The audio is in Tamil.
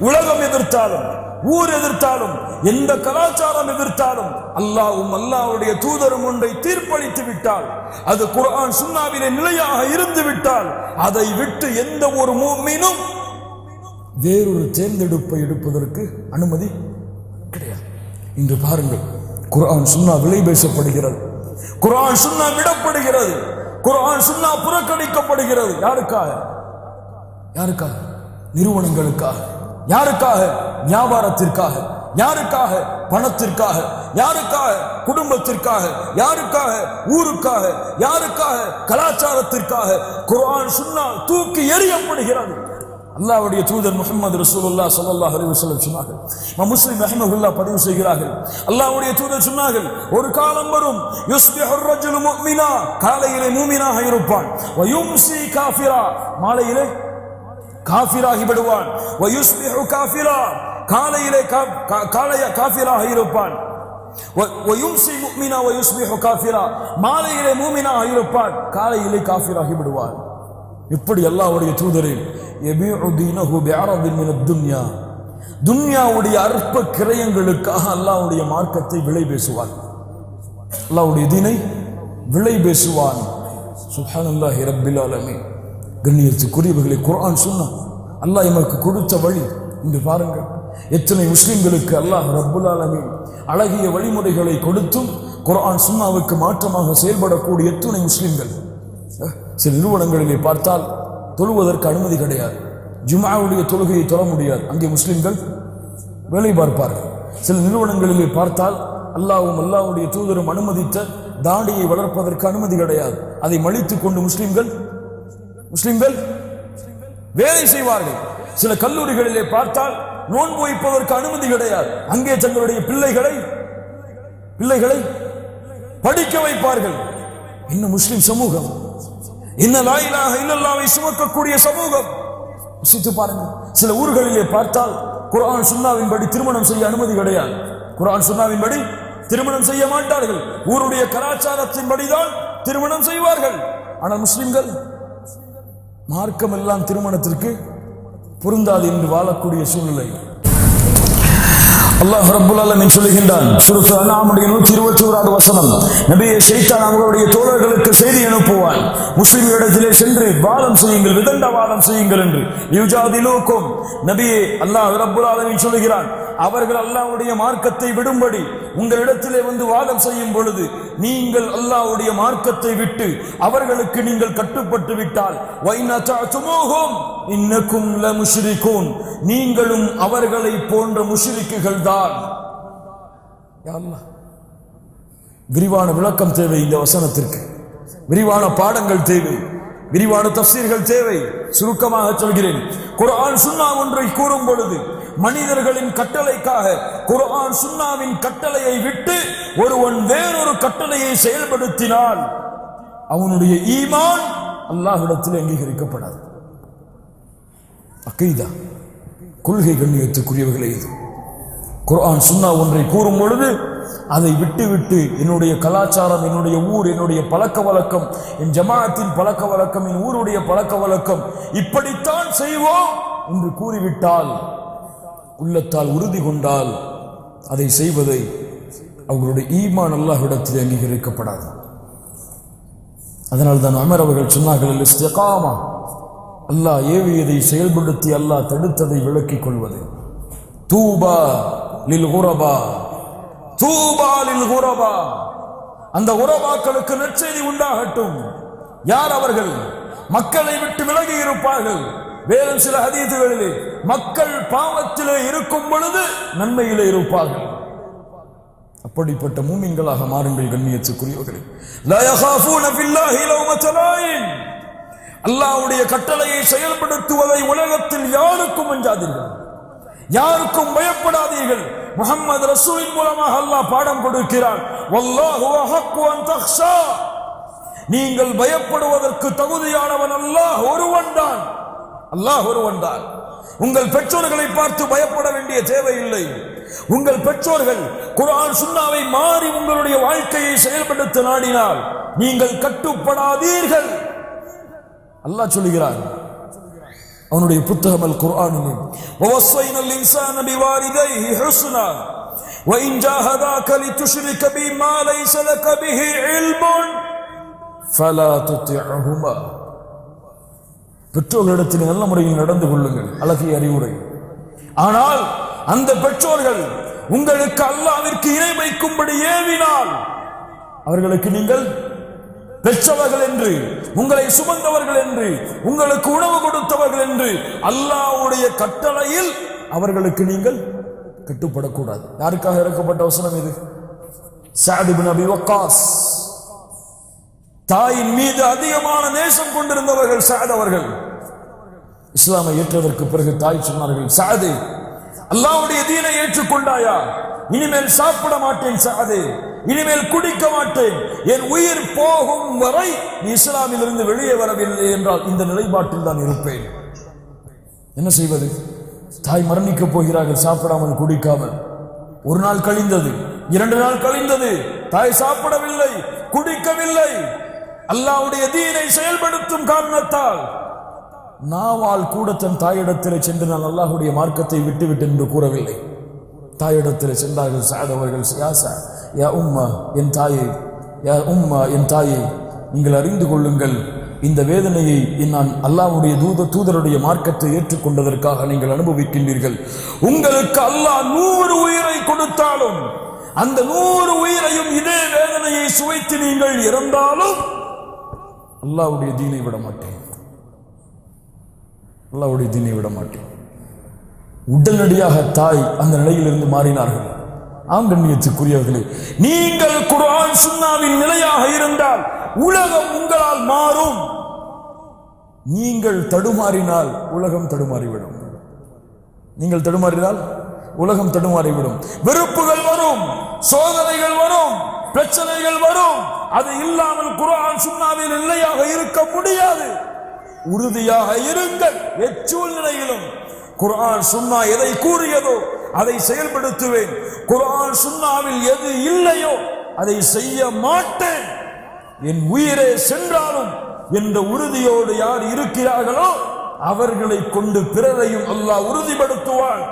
உலகம் எதிர்த்தாலும் ஊர் எதிர்த்தாலும் எந்த கலாச்சாரம் எதிர்த்தாலும் அல்லாவும் அல்லாவுடைய தூதரும் ஒன்றை தீர்ப்பளித்து விட்டால் அது குரான் சுண்ணாவிலே நிலையாக இருந்து விட்டால் அதை விட்டு எந்த ஒரு மீனும் வேறொரு தேர்ந்தெடுப்பை எடுப்பதற்கு அனுமதி கிடையாது. இன்று பாருங்கள் குர்ஆன் சுன்னா விலை பேசப்படுகிறது. குரான் சுன்னா விடப்படுகிறது. குர்ஆன் சுன்னா புறக்கணிக்கப்படுகிறது. யாருக்காக? யாருக்காக? நிறுவனங்களுக்காக. யாருக்காக? வியாபாரத்திற்காக. யாருக்காக? பணத்திற்காக. யாருக்காக? குடும்பத்திற்காக. யாருக்காக? ஊருக்காக. யாருக்காக? கலாச்சாரத்திற்காக. குரான் சுன்னால் தூக்கி எறியப்படுகிறது அல்லாவுடைய தூதர் முகமது ரசூலுல்லா சல்லாஹ் அலி வசலம் சொன்னார்கள். முஸ்லிம் அஹமகுல்லா பதிவு செய்கிறார்கள். அல்லாவுடைய தூதர் சொன்னார்கள் ஒரு காலம் வரும் காலையிலே மூமினாக இருப்பான். மாலையிலே காஃபிராகி விடுவான் காஃபிரா. காலையிலே கா- காலைய காஃபிராக இருப்பான். காஃபிரா. மாலையிலே மூமினாக இருப்பான். காலையிலே காஃபிராகி விடுவான். இப்படி அல்லாஹ்வுடைய தூதரே துன்யா. துன்யாவுடைய அற்ப கிரயங்களுக்காக அல்லாவுடைய மார்க்கத்தை விலை பேசுவான். அல்லாவுடைய தீனை விலை பேசுவான். சுப்ஹானல்லாஹி ரபில் ஆலமீன். கண்ணியத்துக்குரியவர்களை குரான் சொன்னான். அல்லாஹ் எமக்கு கொடுத்த வழி. இன்று பாருங்கள். எத்தனை முஸ்லிம்களுக்கு அல்லாஹ் ரப்புல் ஆலமீன் அழகிய வழிமுறைகளை கொடுத்தும் குரான் சுன்னாவுக்கு மாற்றமாக செயல்படக்கூடிய எத்தனை முஸ்லிம்கள்? சில நிறுவனங்களிலே பார்த்தால் தொழுவதற்கு அனுமதி கிடையாது. ஜுமாவுடைய தொழுகையை தொழ முடியாது. அங்கே முஸ்லிம்கள் வேலை பார்ப்பார்கள். சில நிறுவனங்களிலே பார்த்தால் அல்லாவும் அல்லாஹ்வுடைய தூதரும் அனுமதித்த தாடியை வளர்ப்பதற்கு அனுமதி கிடையாது. அதை மலித்துக் கொண்டு முஸ்லிம்கள் முஸ்லிம்கள் வேலை செய்வார்கள். சில கல்லூரிகளிலே பார்த்தால் நோன்பு வைப்பதற்கு அனுமதி கிடையாது. அங்கே தங்களுடைய பிள்ளைகளை பிள்ளைகளை படிக்க வைப்பார்கள். என்ன முஸ்லிம் சமூகம்? என்ன லாயிலாக இல்லல்லாவை சுமக்கக்கூடிய சமூகம்? சித்து பாருங்க சில ஊர்களிலே பார்த்தால் குரான் சுண்ணாவின்படி திருமணம் செய்ய அனுமதி கிடையாது. குரான் சுண்ணாவின்படி திருமணம் செய்ய மாட்டார்கள். ஊருடைய கலாச்சாரத்தின்படிதான் திருமணம் செய்வார்கள். ஆனால் முஸ்லிம்கள் மார்க்கம் எல்லாம் திருமணத்திற்கு பொருந்தாது என்று வாழக்கூடிய சூழ்நிலை. அல்லாஹ் ரப்புல் ஆலமீன் சொல்லுகின்றான் சூரத்து அன்ஆமுடைய 121வது வசனம் நபியை ஷைத்தான் அவர்களுடைய தோழர்களுக்கு செய்தி அனுப்புவான் முஸ்லிம்களிடத்திலே சென்று வாதம் செய்யுங்கள் விதண்டவாதம் செய்யுங்கள் என்று. யுஜாதிலோக்கும் நபியே அல்லாஹ் ரப்புல் ஆலமீன் சொல்லுகிறான் அவர்கள் அல்லாஹ்வுடைய மார்க்கத்தை விடும்படி உங்களிடத்திலே வந்து வாதம் செய்யும் பொழுது நீங்கள் அல்லாஹ்வுடைய மார்க்கத்தை விட்டு அவர்களுக்கு நீங்கள் கட்டுப்பட்டு விட்டால் வைனதஅதுமூஹும் இன்னக்கும் லமுஷ்ரிகூன். நீங்களும் அவர்களை போன்ற முஷ்ரிக்குகள் தான். விரிவான விளக்கம் தேவை இந்த வசனத்திற்கு. விரிவான பாடங்கள் தேவை. விரிவான தப்சீர்கள் தேவை. சுருக்கமாக சொல்கிறேன். குரான் சுண்ணா ஒன்றை கூறும் பொழுது மனிதர்களின் கட்டளைக்காக குர்ஆன் சுன்னாவின் கட்டளையை விட்டு ஒருவன் வேறொரு கட்டளையை செயல்படுத்தினால் அவனுடைய ஈமான் அல்லாஹிடத்தில் அங்கீகரிக்கப்படாது. அக்கைதா கொள்கை கண்ணியத்துக்குரியவர்களே இது. குர்ஆன் சுன்னா ஒன்றை கூறும் பொழுது அதை விட்டுவிட்டு என்னுடைய கலாச்சாரம் என்னுடைய ஊர் என்னுடைய பழக்க வழக்கம் என் ஜமாத்தின் பழக்க வழக்கம் என் ஊருடைய பழக்க வழக்கம் இப்படித்தான் செய்வோம் என்று கூறிவிட்டால் உள்ளத்தால் உறுதி கொண்டால் அதை செய்வதை அவர்களுடைய ஈமான் அல்லாஹிடத்தில் அங்கீகரிக்கப்படாது. அதனால் தான் அமர் அவர்கள் சொன்னார்கள் இஸ்திகாமா. அல்லாஹ் ஏவியதை செயல்படுத்தி அல்லாஹ் தடுத்ததை விளக்கிக் கொள்வது. தூபா லில் குரபா. தூபா லில் குரபா. அந்த உறவாக்களுக்கு நற்செய்தி உண்டாகட்டும். யார் அவர்கள்? மக்களை விட்டு விலகி இருப்பார்கள். வேறும் சில ஹதீதுகளிலே மக்கள் பாவத்திலே இருக்கும் பொழுது நன்மையிலே இருப்பார்கள். அப்படிப்பட்ட மூமின்களாக மாறுங்கள் கண்ணியத்துக்குரியவர்களே. அல்லாவுடைய கட்டளையை செயல்படுத்துவதை உலகத்தில் யாருக்கும் அஞ்சாதீர்கள். யாருக்கும் பயப்படாதீர்கள். முகமது ரசூலின் மூலமாக அல்லாஹ் பாடம் கொடுக்கிறான். நீங்கள் பயப்படுவதற்கு தகுதியானவன் அல்லாஹ் ஒருவன் தான். அல்லாஹ் ஒருவன் தான் உங்கள் பெற்றோர்களை பார்த்து பயப்பட வேண்டிய தேவையில்லை உங்கள் பெற்றோர்கள் குர்ஆன் சுன்னாவை மாறி உங்களுடைய வாழ்க்கையை செயல்படுத்த நாடினால் நீங்கள் கட்டுப்படாதீர்கள் அல்லாஹ் சொல்லுகிறார் அவனுடைய புத்தகம் அல் குர்ஆனிலே وَوَصَّيْنَا الْإِنسَانَ بِوَالِدَيْهِ حُسْنًا وَإِنْ جَاهَدَاكَ لِتُشْرِكَ بِي مَا لَيْسَ لَكَ بِهِ عِلْمٌ فَلَا تُطِعْهُمَا பெற்றோர்களிடத்தில் நல்ல முறையில் நடந்து கொள்ளுங்கள். அழகிய அறிவுரை. ஆனால் அந்த பெற்றோர்கள் உங்களுக்கு அல்லாவிற்கு இணை வைக்கும்படி ஏவினால் அவர்களுக்கு நீங்கள் பெற்றவர்கள் என்று உங்களை சுமந்தவர்கள் என்று உங்களுக்கு உணவு கொடுத்தவர்கள் என்று அல்லாவுடைய கட்டளையில் அவர்களுக்கு நீங்கள் கட்டுப்படக்கூடாது. யாருக்காக இறக்கப்பட்ட வசனம் இது? சாதிபின் அபி வக்காஸ். தாயின் மீது அதிகமான நேசம் கொண்டிருந்தவர்கள் சாத் அவர்கள். இஸ்லாமை ஏற்றதற்கு பிறகு தாய் சொன்னார்கள் சாது அல்லாவுடைய தீனை ஏற்றுக்கொண்டாயா? இனிமேல் சாப்பிட மாட்டேன் சாது இனிமேல் குடிக்க மாட்டேன். என் உயிர் போகும் வரை நீ இஸ்லாமில் இருந்து வெளியே வரவில்லை என்றால் இந்த நிலைப்பாட்டில் தான் இருப்பேன். என்ன செய்வது? தாய் மரணிக்கப் போகிறார்கள் சாப்பிடாமல் குடிக்காமல். ஒரு நாள் கழிந்தது இரண்டு நாள் கழிந்தது தாய் சாப்பிடவில்லை குடிக்கவில்லை. அல்லாவுடைய தீனை செயல்படுத்தும் காரணத்தால் நாவால் கூட தன் தாயிடத்தில் சென்று நான் அல்லாஹுடைய மார்க்கத்தை விட்டுவிட்டு என்று கூறவில்லை. தாயிடத்தில் சென்றார்கள் சாத் அவர்கள் யா யா உம்மா என் தாயே யா உம்மா என் தாயே நீங்கள் அறிந்து கொள்ளுங்கள் இந்த வேதனையை நான் அல்லாவுடைய தூத தூதருடைய மார்க்கத்தை ஏற்றுக்கொண்டதற்காக நீங்கள் அனுபவிக்கின்றீர்கள். உங்களுக்கு அல்லாஹ் நூறு உயிரை கொடுத்தாலும் அந்த நூறு உயிரையும் இதே வேதனையை சுவைத்து நீங்கள் இறந்தாலும் அல்லாவுடைய தீனை விட மாட்டேன். அல்லாவுடைய தீனை விட மாட்டேன். உடனடியாக தாய் அந்த நிலையிலிருந்து மாறினார்கள். ஆம் கண்ணியத்துக்குரியவர்களே நீங்கள் குரான் சுன்னாவின் நிலையாக இருந்தால் உலகம் உங்களால் மாறும். நீங்கள் தடுமாறினால் உலகம் தடுமாறிவிடும். நீங்கள் தடுமாறினால் உலகம் தடுமாறிவிடும் வெறுப்புகள் வரும் சோதனைகள் வரும் பிரச்சனைகள் வரும். அது இல்லாமல் குர்ஆன் சுண்ணாவில் இல்லையாக இருக்க முடியாது. உறுதியாக இருங்கள் எச்சூழ்நிலையிலும் குர்ஆன் சுன்னா எதை கூறியதோ அதை செயல்படுத்துவேன். குர்ஆன் சுண்ணாவில் எது இல்லையோ அதை செய்ய மாட்டேன். என் உயிரே சென்றாலும் என்ற உறுதியோடு யார் இருக்கிறார்களோ அவர்களை கொண்டு பிறரையும் அல்லாஹ் உறுதிப்படுத்துவான்.